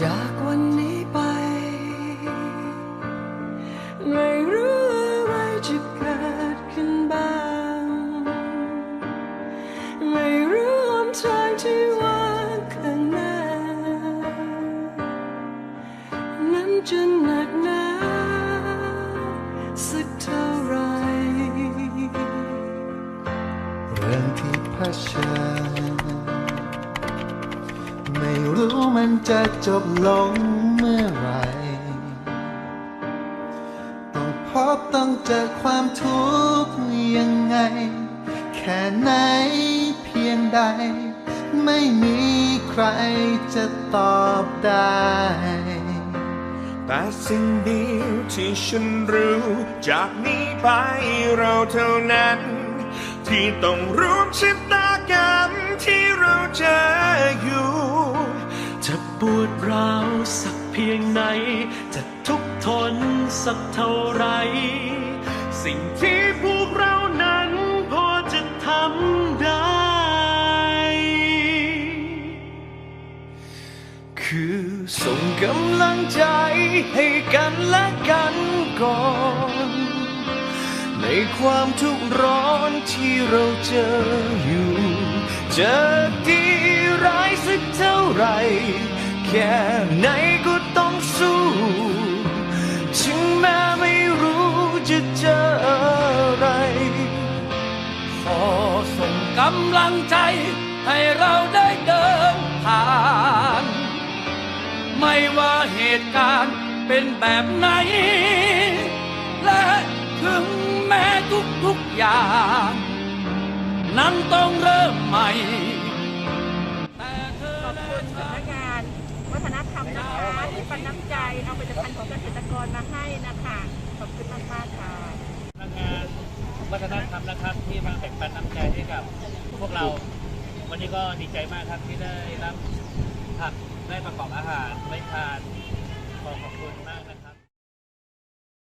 จากวันนี้ไป ไม่รู้อะไรจะเกิดขึ้นบ้าง ไม่รู้หนทางที่ว่างข้างหน้า นั้นจะหนักหนาสักเท่าไร เรื่องที่เผชิญ รู้มันจะจบลงเมื่อไหรต้องพบต้องเจอความทุกข์ยังไง แค่ไหนเพียงใด ไม่มีใครจะตอบได้ แต่สิ่งเดียวที่ฉันรู้ จากนี้ไปเราเท่านั้น ที่ต้องร่วมชะตากรรมที่เราเจออยู่ จะปวดร้าวสักเพียงไหน จะทุกข์ทนสักเท่าไร สิ่งที่พวกเรานั้นพอจะทำได้ คือส่งกำลังใจให้กันและกันก่อน ในความทุกข์ร้อนที่เราเจออยู่เจอดีร้ายสักเท่า ไร แค่ไหนก็ต้องสู้ ถึงแม้ไม่รู้จะเจออะไร ขอส่งกำลังใจ ให้เราได้เดินผ่าน ไม่ว่าเหตุการณ์เป็นแบบไหน และถึงแม้ทุกๆอย่าง นั้นต้องเริ่มใหม่าผลิตภัณฑ์ของเกษตรกรมาให้นะคะขอบคุณมากมากค่ะพนักงานวัฒนธรรมนะครับที่มาแบ่งปันน้ำใจให้กับพวกเรา วันนี้ก็ดีใจมากครับที่ได้รับผักได้ประกอบอาหารได้ทานขอขอบคุณมากนะครับ